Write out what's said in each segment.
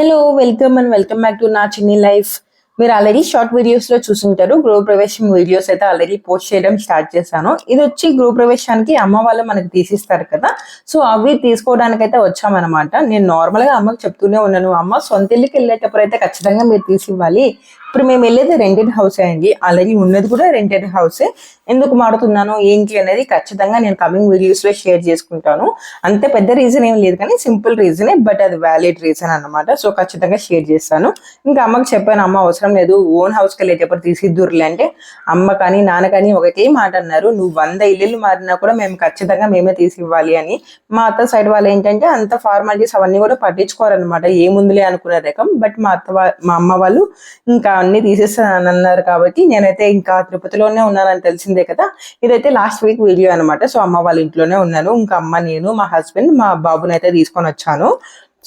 Hello welcome and welcome back to నా చిన్ని life మీరు ఆల్రెడీ షార్ట్ వీడియోస్లో చూసుంటారు. గృహ ప్రవేశం వీడియోస్ అయితే ఆల్రెడీ పోస్ట్ చేయడం స్టార్ట్ చేశాను. ఇది వచ్చి గృహ ప్రవేశానికి అమ్మ వాళ్ళు మనకి తీసిస్తారు కదా. సో అవి తీసుకోవడానికి అయితే వచ్చామన్నమాట. నేను నార్మల్గా అమ్మకి చెప్తూనే ఉన్నాను. అమ్మ సొంత ఇల్లుకి వెళ్ళేటప్పుడు అయితే ఖచ్చితంగా మీరు తీసి ఇవ్వాలి ఇప్పుడు మేము వెళ్ళేది రెంటెడ్ హౌస్ అండి. అలాగే ఉన్నది కూడా రెంటెడ్ హౌసే ఎందుకు మాడుతున్నాను ఏంటి అనేది ఖచ్చితంగా నేను కమింగ్ వీడియోస్లో షేర్ చేసుకుంటాను. అంత పెద్ద రీజన్ ఏం లేదు కానీ సింపుల్ రీజనే బట్ అది వ్యాలిడ్ రీజన్ అన్నమాట. సో ఖచ్చితంగా షేర్ చేస్తాను. ఇంకా అమ్మకి చెప్పాను అమ్మ అవసరం లేదు. ఓన్ హౌస్కి వెళ్ళేటప్పుడు తీసిద్దురులే. అంటే అమ్మ కానీ నాన్న కానీ ఒకటే మాట అన్నారు. నువ్వు వంద ఇల్లు మారినా కూడా మేము ఖచ్చితంగా మేమే తీసి ఇవ్వాలి అని. మా అత్త సైడ్ వాళ్ళు ఏంటంటే అంత ఫార్మాలిటీస్ అవన్నీ కూడా పట్టించుకోరనమాట ఏముందిలే అనుకునే రకం. బట్ మా అత్త మా అమ్మ వాళ్ళు ఇంకా అన్ని తీసేస్తానని అన్నారు కాబట్టి నేనైతే ఇంకా తిరుపతిలోనే ఉన్నానని తెలిసిందే కదా. ఇదైతే లాస్ట్ వీక్ వీడియో అన్నమాట. సో అమ్మ వాళ్ళ ఇంట్లోనే ఉన్నాను. ఇంకా అమ్మ నేను మా హస్బెండ్ మా బాబుని అయితే తీసుకొని వచ్చాను.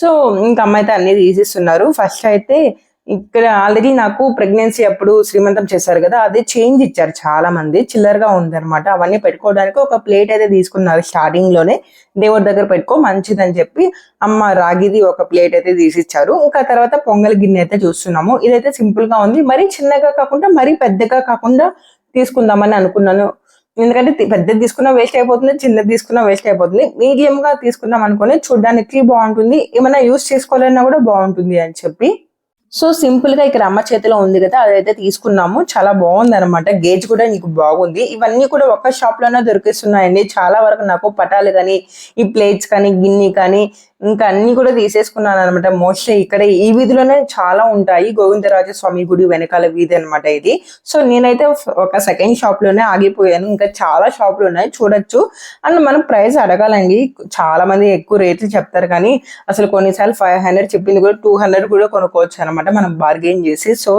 సో ఇంకా అమ్మ అయితే అన్ని తీసేస్తున్నారు. ఫస్ట్ అయితే ఇక్కడ ఆల్రెడీ నాకు ప్రెగ్నెన్సీ అప్పుడు శ్రీమంతం చేశారు కదా అది చేంజ్ ఇచ్చారు చాలా మంది చిల్లరగా ఉందన్నమాట. అవన్నీ పెట్టుకోవడానికి ఒక ప్లేట్ అయితే తీసుకున్నారు స్టార్టింగ్లోనే. దేవుడి దగ్గర పెట్టుకో మంచిదని చెప్పి అమ్మ రాగిది ఒక ప్లేట్ అయితే తీసిచ్చారు. ఇంకా తర్వాత పొంగల్ గిన్నె అయితే చూస్తున్నాము. ఇదైతే సింపుల్గా ఉంది. మరీ చిన్నగా కాకుండా మరీ పెద్దగా కాకుండా తీసుకుందామని అనుకున్నాను. ఎందుకంటే పెద్దది తీసుకున్నా వేస్ట్ అయిపోతుంది చిన్నది తీసుకున్నా వేస్ట్ అయిపోతుంది. మీడియం గా తీసుకున్నాం అనుకుని చూడడానికి బాగుంటుంది. ఏమైనా యూస్ చేసుకోవాలన్నా కూడా బాగుంటుంది అని చెప్పి సో సింపుల్గా ఇక్కడ అమ్మ చేతిలో ఉంది కదా అదైతే తీసుకున్నాము. చాలా బాగుంది అనమాట గేజ్ కూడా నీకు బాగుంది. ఇవన్నీ కూడా ఒక్క షాప్లోనే దొరికిస్తున్నాయండి. చాలా వరకు నాకు పటాలు కానీ ఈ ప్లేట్స్ కానీ గిన్నె కానీ ఇంకా అన్ని కూడా తీసేసుకున్నాను అనమాట మోస్ట్లీ ఇక్కడ ఈ వీధిలోనే చాలా ఉంటాయి. గోవిందరాజ స్వామి గుడి వెనకాల వీధి అనమాట ఇది. సో నేనైతే ఒక సెకండ్ షాప్లోనే ఆగిపోయాను. ఇంకా చాలా షాపులు ఉన్నాయి. చూడొచ్చు. అండ్ మనం ప్రైస్ అడగాలండి. చాలా మంది ఎక్కువ రేట్లు చెప్తారు కానీ అసలు కొన్నిసార్లు ఫైవ్ హండ్రెడ్ చెప్పింది కూడా టూ హండ్రెడ్ కూడా కొనుక్కోవచ్చు అనమాట మనం బార్గెన్ చేసి. సో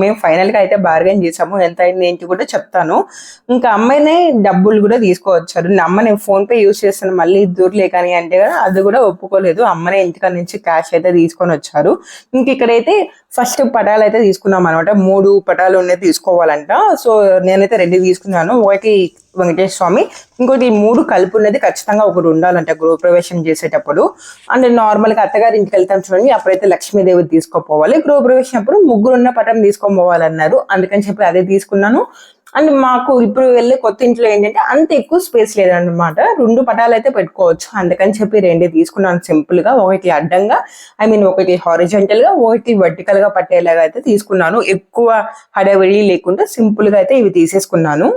మేము ఫైనల్గా అయితే బార్గెన్ చేసాము. ఎంత అయింది ఏంటి కూడా చెప్తాను. ఇంకా అమ్మాయినే డబ్బులు కూడా తీసుకోవచ్చారు. నా అమ్మ నేను ఫోన్ పే యూస్ చేస్తాను. మళ్ళీ దూరలే కానీ అంటే కదా అది కూడా ఒప్పుకోలేదు. అమ్మనే ఇంటికాడ నుంచి క్యాష్ అయితే తీసుకొని వచ్చారు. ఇంక ఇక్కడైతే ఫస్ట్ పటాలు అయితే తీసుకున్నాం అనమాట మూడు పటాలు ఉన్నాయి తీసుకోవాలంట. సో నేనైతే రెండు తీసుకున్నాను. ఒకటి వెంకటేశ్వర స్వామి ఇంకోటి మూడు కలిపి ఉన్నది ఖచ్చితంగా ఒకటి ఉండాలంట గృహప్రవేశం చేసేటప్పుడు. అండ్ నార్మల్గా అత్తగారి ఇంటికి వెళ్తాం చూడండి అప్పుడైతే లక్ష్మీదేవి తీసుకోపోవాలి. గృహప్రవేశం అప్పుడు ముగ్గురు ఉన్న పటం తీసుకోపోవాలన్నారు అందుకని చెప్పి అదే తీసుకున్నాను. అండ్ మాకు ఇప్పుడు వెళ్ళే కొత్త ఇంట్లో ఏంటంటే అంత ఎక్కువ స్పేస్ లేదన్నమాట. రెండు పటాలు అయితే పెట్టుకోవచ్చు. అందుకని చెప్పి రెండు తీసుకున్నాను సింపుల్గా ఒకటి అడ్డంగా ఐ మీన్ ఒకటి హారిజెంటల్గా ఒకటి వర్టికల్గా పట్టేలాగా అయితే తీసుకున్నాను. ఎక్కువ హడావిడి లేకుండా సింపుల్గా అయితే ఇవి తీసేసుకున్నాను.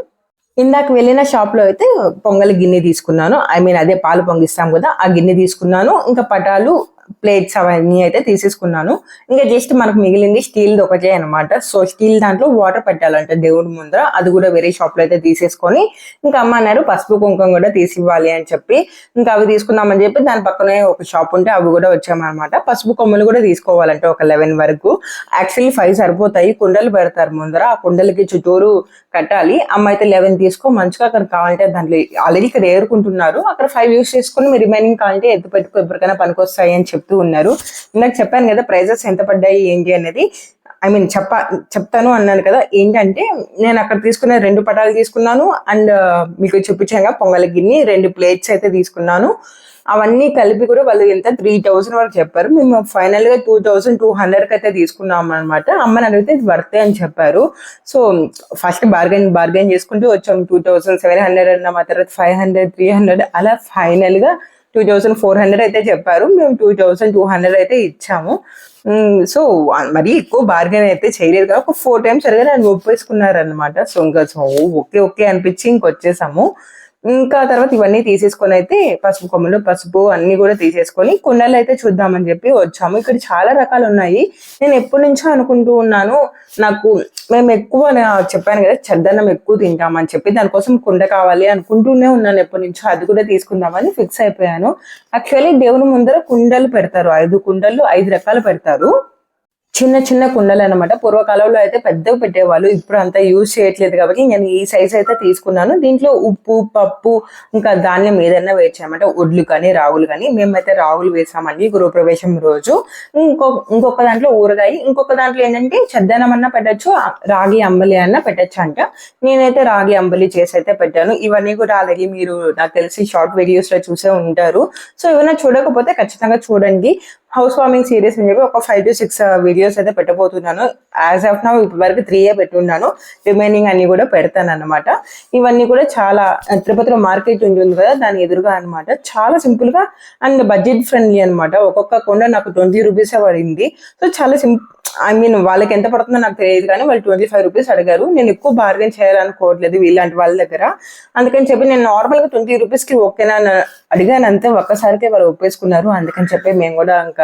ఇందాక వెళ్ళిన షాప్లో అయితే పొంగల్ గిన్నె తీసుకున్నాను. ఐ మీన్ అదే పాలు పొంగిస్తాం కదా ఆ గిన్నె తీసుకున్నాను. ఇంకా పటాలు ప్లేట్స్ అవన్నీ అయితే తీసేసుకున్నాను. ఇంకా జస్ట్ మనకు మిగిలింది స్టీల్ ఒకటే అనమాట సో స్టీల్ దాంట్లో వాటర్ పెట్టాలంట దేవుడి ముందర. అది కూడా వేరే షాప్లో అయితే తీసేసుకొని ఇంకా అమ్మ అన్నారు పసుపు కుంకుమ కూడా తీసి ఇవ్వాలి అని చెప్పి. ఇంకా అవి తీసుకుందామని చెప్పి దాని పక్కనే ఒక షాప్ ఉంటే అవి కూడా వచ్చామన్నమాట. పసుపు కొమ్మలు కూడా తీసుకోవాలంటే ఒక లెవెన్ వరకు. యాక్చువల్లీ ఫైవ్ సరిపోతాయి. కుండలు పెడతారు ముందర. ఆ కుండలకి చుట్టూరు కట్టాలి. అమ్మ అయితే లెవెన్ తీసుకో మంచిగా అక్కడ కావాలంటే దాంట్లో ఆల్రెడీ ఇక్కడ ఏరుకుంటున్నారు. అక్కడ ఫైవ్ యూస్ చేసుకుని మీరు రిమైనింగ్ కావాలంటే ఎత్తు పెట్టుకో ఎవరికైనా పనికొస్తాయి అని చెప్పి. చెప్తూ ఉన్నారు. ఇందాక చెప్పాను కదా ప్రైజెస్ ఎంత పడ్డాయి ఏంటి అనేది. ఐ మీన్ చెప్ప చెప్తాను అన్నాను కదా ఏంటంటే నేను అక్కడ తీసుకున్న రెండు పటాలు తీసుకున్నాను. అండ్ మీకు చూపించాను పొంగల్ గిన్నె రెండు ప్లేట్స్ అయితే తీసుకున్నాను. అవన్నీ కలిపి కూడా వాళ్ళు ఎంత త్రీ థౌసండ్ వరకు చెప్పారు. మేము ఫైనల్గా టూ థౌసండ్ టూ హండ్రెడ్కి అయితే తీసుకున్నాం అనమాట అమ్మని అడిగితే ఇది వర్తే అని చెప్పారు. సో ఫస్ట్ బార్గెన్ బార్గెన్ చేసుకుంటూ వచ్చాము టూ థౌసండ్ సెవెన్ హండ్రెడ్ అన్నాం ఆ తర్వాత ఫైవ్ హండ్రెడ్ త్రీ హండ్రెడ్ అలా ఫైనల్గా టూ థౌసండ్ ఫోర్ హండ్రెడ్ అయితే చెప్పారు. మేము టూ థౌసండ్ టూ హండ్రెడ్ అయితే ఇచ్చాము. సో మరీ ఎక్కువ బార్గెన్ అయితే చేయలేదు. కదా ఒక ఫోర్ టైమ్స్ సరిగా నన్ను ఒప్పేసుకున్నారనమాట సో ఇంకా సో ఓకే ఓకే అనిపించి ఇంకొచ్చేసాము ఇంకా తర్వాత ఇవన్నీ తీసేసుకొని అయితే పసుపు కొమ్మలు పసుపు అన్ని కూడా తీసేసుకొని కుండలు అయితే చూద్దామని చెప్పి వచ్చాము. ఇక్కడ చాలా రకాలు ఉన్నాయి. నేను ఎప్పటి నుంచో అనుకుంటూ ఉన్నాను. నాకు మేము ఎక్కువ చెప్పాను కదా చద్దన్నం ఎక్కువ తింటామని చెప్పి దానికోసం కుండ కావాలి అనుకుంటూనే ఉన్నాను ఎప్పటి నుంచో. అది కూడా తీసుకుందామని ఫిక్స్ అయిపోయాను. యాక్చువల్లీ దేవుని ముందర కుండలు పెడతారు. ఐదు కుండలు ఐదు రకాలు పెడతారు. చిన్న చిన్న కుండలు అనమాట పూర్వకాలంలో అయితే పెద్దవి పెట్టేవాళ్ళు. ఇప్పుడు అంతా యూజ్ చేయట్లేదు కాబట్టి నేను ఈ సైజ్ అయితే తీసుకున్నాను. దీంట్లో ఉప్పు పప్పు ఇంకా ధాన్యం ఏదైనా వేసామంటే ఒడ్లు కానీ రాగులు కానీ. మేమైతే రాగులు వేసామండి గృహప్రవేశం రోజు. ఇంకో ఇంకొక దాంట్లో ఊరగాయ. ఇంకొక దాంట్లో ఏంటంటే చద్దనం అన్న పెట్టచ్చు రాగి అంబలి అన్న పెట్టచ్చు అంట. నేనైతే రాగి అంబలి చేసి అయితే పెట్టాను. ఇవన్నీ కూడా అలాగే మీరు నాకు తెలిసి షార్ట్ వీడియోస్లో చూసే ఉంటారు. సో ఏమైనా చూడకపోతే ఖచ్చితంగా చూడండి. హౌస్ వార్మింగ్ సిరీస్ అని చెప్పి ఒక ఫైవ్ టు సిక్స్ వీడియోస్ అయితే పెట్టబోతున్నాను. యాజ్ ఆఫ్ నౌ ఇప్పటి వరకు త్రీ పెట్టున్నాను. రిమైనింగ్ అన్ని కూడా పెడతాను అనమాట ఇవన్నీ కూడా చాలా uh, తిరుపతిలో మార్కెట్ ఉంటుంది కదా దాని ఎదురుగా అనమాట చాలా సింపుల్గా అండ్ బడ్జెట్ ఫ్రెండ్లీ అనమాట ఒక్కొక్క కొండ నాకు ట్వంటీ రూపీస్ పడింది. సో చాలా సింపుల్ ఐ మీన్ వాళ్ళకి ఎంత పడుతుందో నాకు తెలియదు కానీ వాళ్ళు ట్వంటీ ఫైవ్ రూపీస్ అడిగారు. నేను ఎక్కువ బార్గెన్ చేయాలనుకోవట్లేదు ఇలాంటి వాళ్ళ దగ్గర. అందుకని చెప్పి నేను నార్మల్గా ట్వంటీ రూపీస్కి ఓకేనా అని అడిగాను అంతే ఒక్కసారికే వాళ్ళు ఒప్పేసుకున్నారు. అందుకని చెప్పి మేము కూడా ఇంకా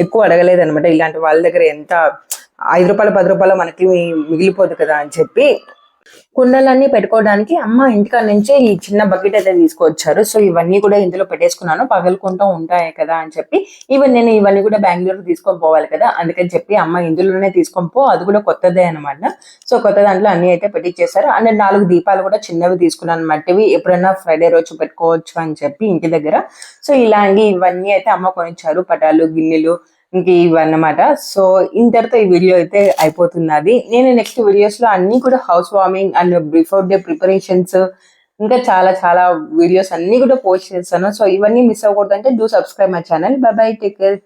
ఎక్కువ అడగలేదు అనమాట ఇలాంటి వాళ్ళ దగ్గర ఎంత ఐదు రూపాయలు పది రూపాయలు మనకి మిగిలిపోదు కదా అని చెప్పి కుండలన్నీ పెట్టుకోవడానికి అమ్మ ఇంటికాడ నుంచే ఈ చిన్న బకెట్ అయితే తీసుకొచ్చారు. సో ఇవన్నీ కూడా ఇందులో పెట్టేసుకున్నాను. పగలుకుంటూ ఉంటాయి కదా అని చెప్పి. ఈవెన్ నేను ఇవన్నీ కూడా బెంగళూరు తీసుకొని పోవాలి కదా అందుకని చెప్పి అమ్మ ఇందులోనే తీసుకొని పో. అది కూడా కొత్తదే అనమాట సో కొత్త దాంట్లో అన్ని అయితే పెట్టించేశారు అండ్ నాలుగు దీపాలు కూడా చిన్నవి తీసుకున్నాను. మట్టివి ఎప్పుడైనా ఫ్రైడే రోజు పెట్టుకోవచ్చు అని చెప్పి ఇంటి దగ్గర. సో ఇలాంటి ఇవన్నీ అయితే అమ్మ కొనిచ్చారు. పటాలు గిన్నెలు ఇంక ఇవన్నమాట. సో ఇంతటితో ఈ వీడియో అయితే అయిపోతున్నది. నేను నెక్స్ట్ వీడియోస్లో అన్ని కూడా house warming and before day preparations ఇంకా చాలా చాలా వీడియోస్ అన్ని కూడా పోస్ట్ చేస్తాను. సో ఇవన్నీ miss అవ్వకూడదంటే do subscribe my channel. Bye bye take care.